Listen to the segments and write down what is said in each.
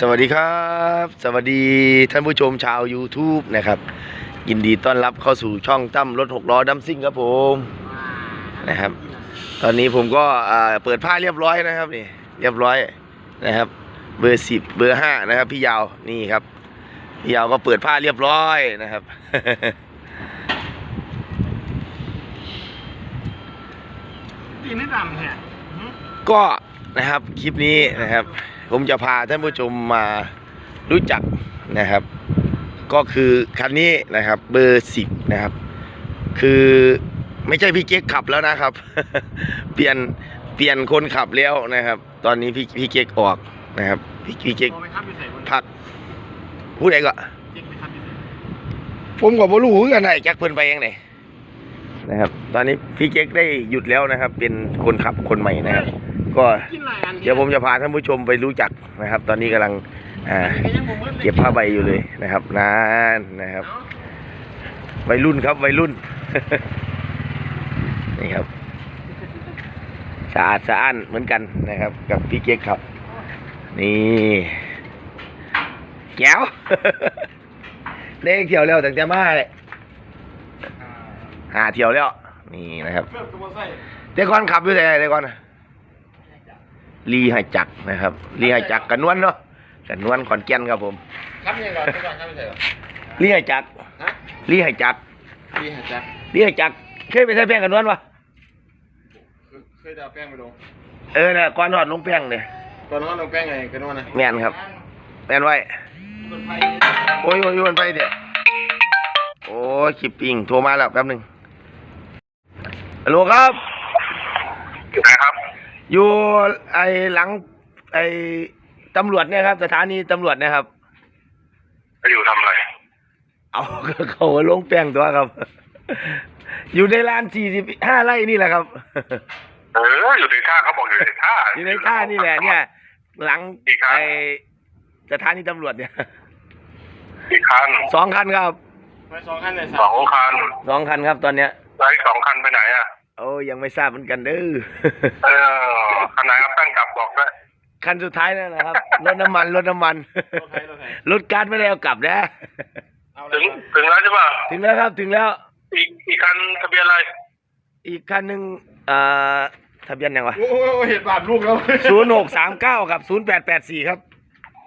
สวัสดีครับ สวัสดีท่านผู้ชมชาว YouTube นะครับ ยินดีต้อนรับเข้าสู่ช่องตั้มรถหกล้อดัมซิ่งครับผมนะครับ ตอนนี้ผมก็อ่าเปิดผ้าเรียบร้อยนะครับนี่เรียบร้อยนะครับ เบอร์สิบเบอร์ห้านะครับ พี่ยาวนี่ครับพี่ยาวก็เปิดผ้าเรียบร้อยนะครับตีไม่ดำแฮะก็นะครับคลิปนี้นะครับ ผมจะพาท่านผู้ชมมารู้จักนะครับ ก็คือคันนี้นะครับ เบอร์สิบนะครับ คือไม่ใช่พี่เก๊กขับแล้วนะครับ เปลี่ยนเปลี่ยนคนขับแล้วนะครับ ตอนนี้พี่พี่เก๊กออกนะครับ พี่พี่เก๊กโทรไปครับอยู่ใส่บนพักผู้ใดก็เจ๊กไปครับอยู่ใส่ผมก็บ่รู้คือกันไหนจักเพิ่นไปยังไงนะครับ ตอนนี้พี่เก๊กได้หยุดแล้วนะครับ เป็นคนขับคนใหม่นะครับ ก็กินหลายอันเดี๋ยวผมจะพาท่านผู้ชมไปรู้จักนะครับ ตอนนี้กำลังอ่าก็ยังบ่มืดลยเก็บผ้าใบอยู่เลยนะครับนานนะครับเอ้าวัยรุ่นครับวัยรุ่นนี่ครับสะอาดสะอ้านเหมือนกันนะครับ กับพี่เก๊กครับ นี่แก้วเลขเที่ยวแล้วตั้งแต่มาเลยหาเที่ยวแล้วนี่นะครับเกือบตัวบ่ใส่เด็กก่อนขับอยู่ไหนเด็กก่อน น่ะลีหจักรนะครับลีหจักรกันนวลเนาะกันนวลขอนแก่นครับผมครับยังก่อนก่อนครับอยู่ใส่ก่อนลีหจักรฮะลีหจักรพี่หาจักลีหจักรเคยไปใช้แป้งกันนวลปะเคยจะเอาแป้งไปลงเออน่ะก่อนทอดลงแป้งเลยก่อนนอนลงแป้งไงกันนอนนะแม่นครับแม่นไว้คนไทยโอ้ยโอ้ยโอ้ยไปเดี๋ยวโอ้ยคิปปิ้งโทรมาแล้วแป๊บหนึงฮัลโหลครับนะครับ อยู่ไอ้หลัง ไอ้ตำรวจเนี่ยครับ สถานีตำรวจเนะครับอยู่ทำอะไร เอาเขาลงแป้งตัวครับ อยู่ในลานสี่สิบห้าไร่นี่แหละครับ เออ อยู่ในท่าเขาบอกอยู่ในท่าอยู่ในท่านี่แหละเนี่ย หลังอีกครั้งไอสถานีตำรวจเนี่ยอีกคันสองคันครับ ไปสองคันเลยสองคัน สองคันครับตอนเนี้ย แล้วอีกสองคันไปไหนอะ โอ้ยังไม่ทราบเหมือนกันเด้อเออคันไหนครับตั้งกลับบอกด้วยคันสุดท้ายนั่นแหละครับรถน้ำมันรถน้ำมันรถไทยรถไทยรถการดไม่ได้เอากลับนะเอาเลถึยงถึงแล้วใช่ป่ะถึงแล้วครับถึงแล้ว อีกอีกคันทะเบียนอะไรอีกคันหนึ่งเอ่อทะเบียนยังวะโอ้โหเห็นบาดลูกแล้ว ศูนย์หกสามเก้ากับศูนย์แปดแปดสี่ครับ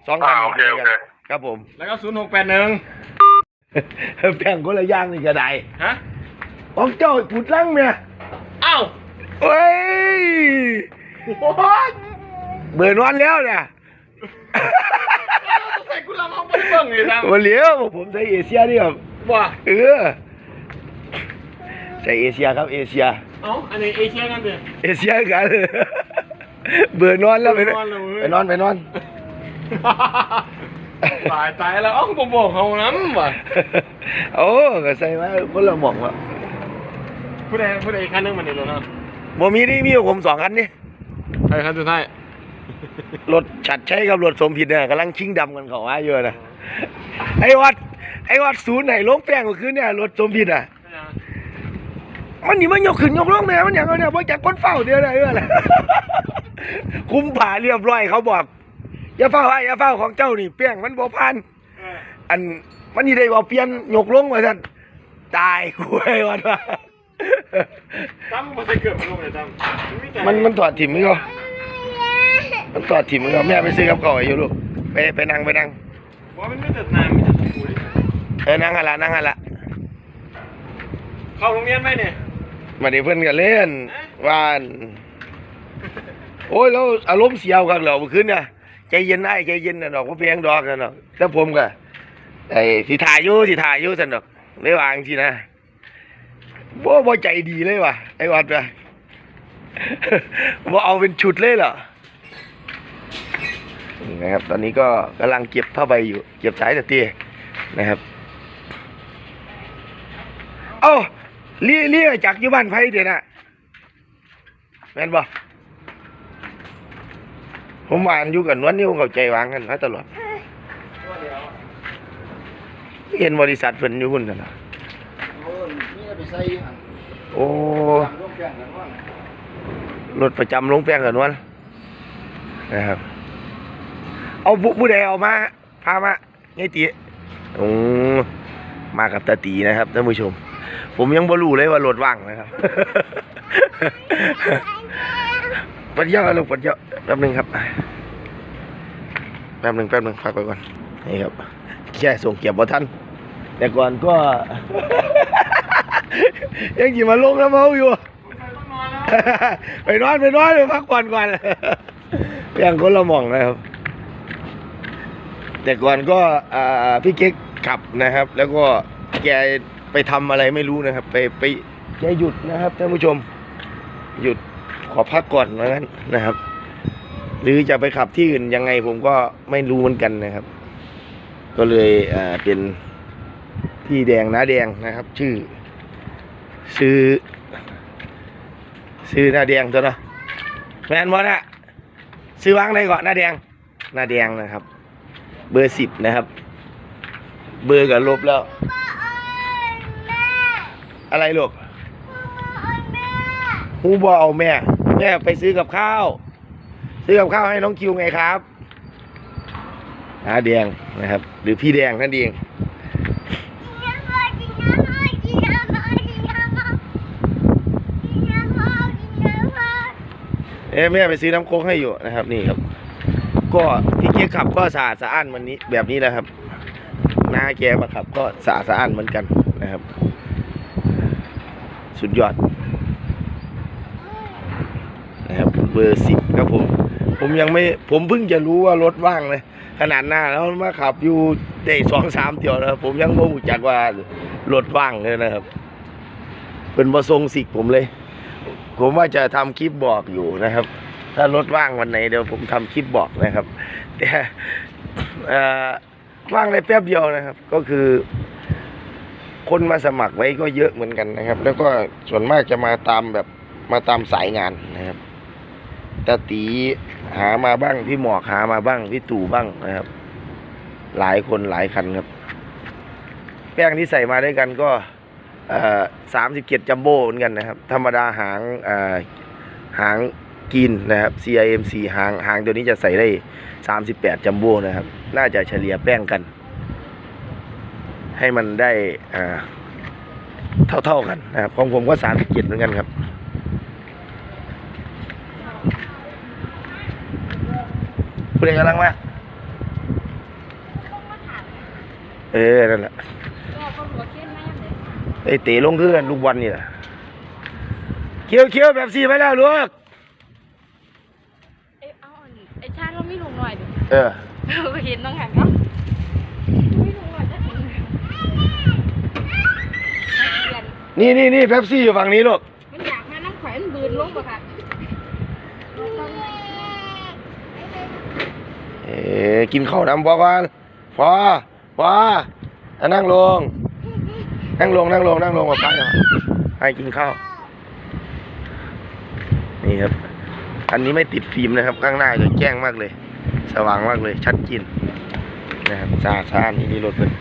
สองคัอ่านโอเคโอเคครับผม แล้วก็ศูนย์หกแปดหนึ่งแบ่งคนละอย่างนี่ก็ได้ฮะของเจ้าปุดลังเนี่ย อ้าวเฮ้ยโอ้โหเบื่อนอนแล้วเนี่ยใส่กุหลาบเอาไปเบิ่งเลยนะวันเหลียวผมใส่เอเชียนี่ครับว่าเออใส่เอเชียครับเอเชียเอ้าอันนี้เอเชียนั่นเด้เอเชียกันเบื่อนอนแล้วไปนเบื่อนอนแล้วเว้ยไปนอนไปนอนตายตายแล้วเอ้าผมบอกเขาน้ำว่ะโอ้ก็ใส่มาคนละหม่องวะ ผู้ใดผู้ใดอีกคันหนึงมันนี่รถนะบ่มีนี่มีกับผมสองคันนี่ใครคันสุดท้ายรถฉัดใช้กับรถสมผิดเนี่ยกำลังชิงดำกันเขาว่าอยู่นะไอ้วัดไอ้วัดศูนย์ไหนลงแป้งก็คือเนี่ยรถสมผิดอะ มันนี่มันยกขึ้นยกลงแม่มันอย่างเนี้ยบ่จักคนเฝ้าเดียวได้เออล่ะคุมผ่าเรียบร้อยเขาบอก อย่าเฝ้าไอ้อย่าเฝ้าของเจ้านี่เปี้ยงมันบ่พันอันมันนี่ได้บ่เปลี่ยนยกลงว่าซั่นตายกูไอ้วันว่า ตั้มมันใส่เกือบลงเลยตั้มแต่มันมันถอดถิ่มมึงเขามันถอดถิ่มมึงเขาแม่ไปซื้อกับก่อยอยู่ลูกไปไปนั่งไปนั่งว่ามันไม่จัดน้ำไม่จัดกูเลยเออนั่งหั่นละนั่งหั่นละเข้าโรงเรียนไหมเนี่ยมาดิเพิ่นก็เล่นว่านโอ้ยแล้วอารมณ์เสียวกันเหรอเมื่อคืนเนี่ยใจเย็นได้ใจเย็นน่ะดอกว่าเพียงดอกน่ะดอกแล้วผมก็ไอ้สิถ่ายอยู่สิถ่ายอยู่ซั่นดอกเลยวาจังสินะ บ่บ่ใจดีเลยว่ะไอ้วัดว่ะบ่เอาเป็นชุดเลยเหรอนะครับ ตอนนี้ก็กำลังเก็บผ้าใบอยู่เก็บสายตะเตียนะครับเอ้าเลี้ยเลี้ยจากอยู่บ้านไผเดี๋ยวนะแม่นบ่ผมวานอยู่กับนวลนี่ผมเข้าใจวางกันมาตลอดเห็นบริษัทเพิ่นอยู่หุ่นกันนะ โอ้นี่ไปใส่หันโอ้ลงแป้งกันว่ารถประจำลงแป้งกันวลนะครับ เอาผู้ผู้ใดเอามา พามาไงตีโอ้มากับตาตีนะครับท่านผู้ชม ผมยังบ่รู้เลยว่ารถว่างนะครับ ปัดเยอะลูกปัดเยอะแป๊บหนึงครับ แป๊บหนึงแป๊บหนึงพักไปก่อน นี่ครับ แค่ส่งเกียบบ่ทันแต่ก่อนก็ ยังกี่มาลงแล้วเมาอยู่ ไปนอนไปนอนไปพักผ่อนก่อนยังคนละหม่องนะครับ แต่ก่อนก็อ่าพี่เก๊กขับนะครับ แล้วก็แกไปทำอะไรไม่รู้นะครับ ไปไปแกหยุดนะครับท่านผู้ชม หยุดขอพักก่อนว่างั้นนะครับ หรือจะไปขับที่อื่นยังไงผมก็ไม่รู้เหมือนกันนะครับ ก็เลยอ่าเป็นพี่แดงน้าแดงนะครับ ชื่อ ซื้อ ซื้อหน้าแดงตัวเนาะแมนบอลน่ะซื้อวางได้ก่อนหน้าแดง หน้าแดงนะครับ เบอร์สิบนะครับ เบอร์กับลบแล้ว อะไรลูกฮูบอเอาแม่แม่ไปซื้อกับข้าว ซื้อกับข้าวให้น้องคิวไงครับหน้าแดงนะครับ หรือพี่แดงนั่นเอง เอ้ แม่ไปซื้อน้ำโค้กให้อยู่นะครับ นี่ครับ ก็พี่เกียร์ขับก็สะอาดสะอ้านวันนี้แบบนี้แหละครับหน้าแกมาขับ ก็สะอาดสะอ้านเหมือนกันนะครับ สุดยอดนะครับเบอร์สิบครับผมผมยังไม่ผมเพิ่งจะรู้ว่ารถว่างเลยขนาดหน้าแล้วมาขับอยู่ได้สองสามเที่ยวนะครับผมยังไม่รู้จักว่ารถว่างเลยนะครับ เป็นประทรงสิกผมเลย ผมว่าจะทำคลิปบอกอยู่นะครับ ถ้ารถว่างวันไหนเดี๋ยวผมทำคลิปบอกนะครับ แต่ว่างในแป๊บเดียวนะครับ ก็คือ คนมาสมัครไว้ก็เยอะเหมือนกันนะครับ แล้วก็ส่วนมากจะมาตามแบบมาตามสายงานนะครับตาตีหามาบ้างพี่หมอกหามาบ้างพี่ตู่บ้างนะครับ หลายคนหลายคันครับ แป้งที่ใส่มาด้วยกันก็ สามสิบเจ็ดจัมโบ้เหมือนกันนะครับ ธรรมดาหางหางกินนะครับ CIMC หางหางตัวนี้จะใส่ได้สามสิบแปดจัมโบ้นะครับ น่าจะเฉลี่ยแป้งกัน ให้มันได้เท่าๆกันนะครับของผมก็สามสิบเจ็ดเหมือนกันครับผู้ใดกำลังมาเออ นั่นแหละ ไอ้เตะลงคือกันลูกบอลนี่แหละเคี้ยวเคี้ยวแบบสี่ไปแล้วลูกเอ้ยเอาอันนี้ไอ้ชาติเราไม่ลงหน่อยดิเออเราเห็นต้องหันเนาะไม่ลงหน่อยจะเห็นนักเรียนนี่นี่นี่เป๊ปซี่อยู่ฝั่งนี้ลูกมันอยากมาน้ำแขวนบืนลงปะค่ะเอ๋กินข้าวน้ำพอก่อนพอพออะนั่งลง นั่งลงนั่งลงนั่งลงกับป้าหน่อยให้กินข้าว นี่ครับ อันนี้ไม่ติดฟิล์มนะครับ ข้างหน้าจะแจ้งมากเลย สว่างมากเลย ชัดเจนนะครับสะอาดสะอาดนี่นี่รถเลย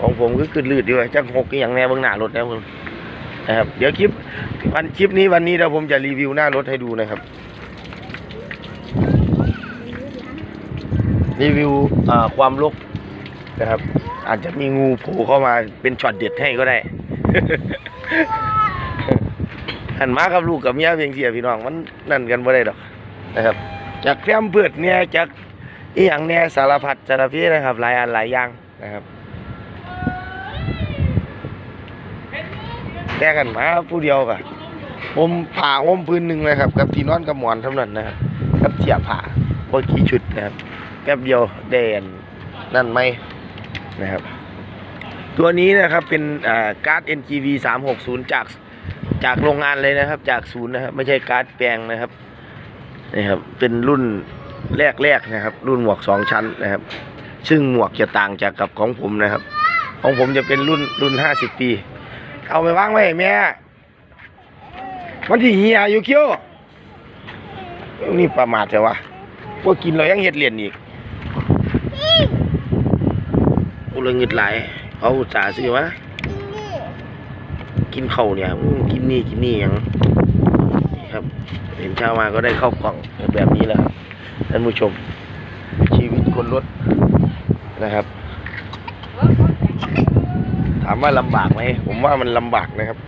ของผมก็คือลืดดีว่าจังหกอย่างแน่เบื้องหน้ารถนะคุณนะครับเดี๋ยวคลิปวันคลิปนี้วันนี้เดี๋ยวผมจะรีวิวหน้ารถให้ดูนะครับ รีวิวความรก นะครับ อาจจะมีงูโผล่เข้ามาเป็นช็อตเด็ดให้ก็ได้หันมากับลูกกับเมียเพียงเสียพี่น้องมันนั่นกันบ่ได้ดอกนะครับ จากแพร่มเพิดเนี่ยจากอีหยังเนี่ยสารพัดสารพีนะครับ หลายอันหลายอย่างนะครับแต่กันมาผู้เดียวกะผมผ่าห่มพื้นหนึ่งนะครับ กับที่นอนกับหมอนเท่านั้นนะครับกับเสียผ้าพอกี่ชุดนะครับแป๊บเดียวเดนนั่นไหม นะครับ ตัวนี้นะครับเป็นอ่าการ์ด NGV 360 จากจากโรงงานเลยนะครับ จากศูนย์นะครับ ไม่ใช่การ์ดแปลงนะครับนี่ครับ เป็นรุ่นแรกๆนะครับ รุ่นหมวกสองชั้นนะครับ ซึ่งหมวกจะต่างจากกับของผมนะครับ ของผมจะเป็นรุ่นรุ่น50ปี เอาไปวางไว้ให้แม่มันที่เหียอยู่เกี้ยวนี่ประมาทใช่วะพวกกินเรายังเฮ็ดเรียนอีก อุลเงิดหลายเขาอุตส่าห์ซื้อมากินข้าวเนี่ยกินนี่กินนี่หยังนี่ครับ เห็นเช้ามาก็ได้เข้ากล่องแบบนี้แหละท่านผู้ชม ชีวิตคนรถนะครับ ถามว่าลำบากไหมผมว่ามันลำบากนะครับ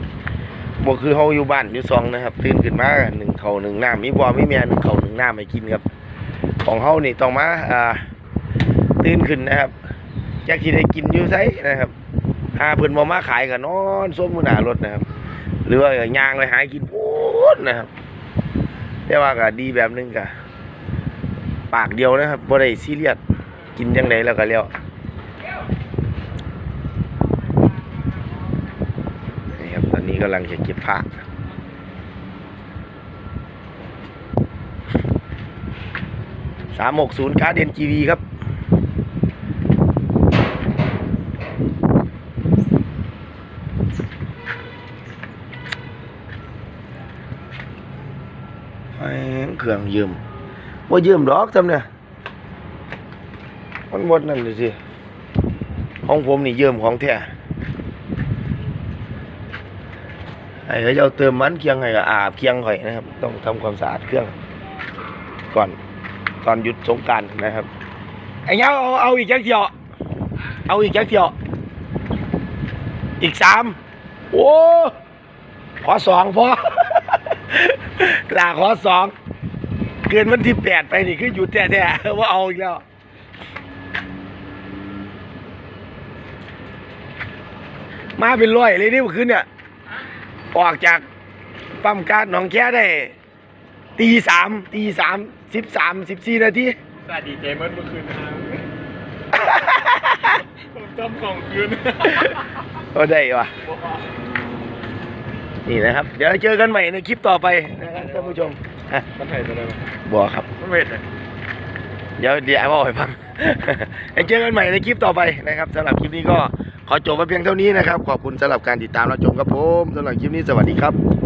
บ่คือเฮาอยู่บ้านอยู่ซองนะครับตื่นขึ้นมาหนึ่งเขาวหนึ่งหน้ำมีบ่มีแม่หนึ่งเขาวหนึ่งหน้ำให้กินครับ ของเฮานี่ต้องมาอ่าตื่นขึ้นนะครับ อยากสิได้กินอยู่ไสนะครับหาเพิ่นบ่มาขายก็นอนส้มอยู่หน้ารถนะครับ หรือว่าย่างไปหากินพูดนะครับ แต่ว่าก็ดีแบบหนึงก็ปากเดียวนะครับบ่ได้ซีเรียสกินจังไดแล้วก็แล้วนี่ครับตอนนี้กำลังจะเก็บผ้าสามหกศูนย์การ์เดนจีวีครับ ไอ้เค รื่องยืมว่ายืมดอกจำเนี่ยมันหมดนั่นเลยสิของผมนี่ยืมของแท้ไอ้เขาจะเอาเติมมันเคียงให้ก็อาบเคียงข่อยนะครับ ต้องทำความสะอาดเครื่อง ก่อนก่อนหยุดสงการนะครับไอ้เงาเอาเอาอีกจักเที่ยวเอาอีกจักเที่ยวอีกสามโอ้ขอสองพอลาขอสอง เกินวันที่แปดไปนี่คือหยุดแท้ๆว่าเอาอีกแล้วมาเป็นร้อยเลยนี่เมื่อคืนเนี่ย ออกจากปั๊มการหนองแค่ได้ ตีสามตีสามสิบสามสิบสี่นาทีสวัสดีเจมส์เมื่อคืนนะครับผมจำของคืนก็ได้วะนี่นะครับ เดี๋ยวเจอกันใหม่ในคลิปต่อไปนะครับท่านผู้ชมฮะมันเผ็ดอะไรวะ บอกครับมันเผ็ดเลยเดี๋ยวเดี๋ยวไอ้บอกให้ฟังให้เจอกันใหม่ในคลิปต่อไปนะครับสำหรับคลิปนี้ก็ขอจบไว้เพียงเท่านี้นะครับ ขอบคุณสำหรับการติดตามรับชมครับผมสำหรับคลิปนี้สวัสดีครับ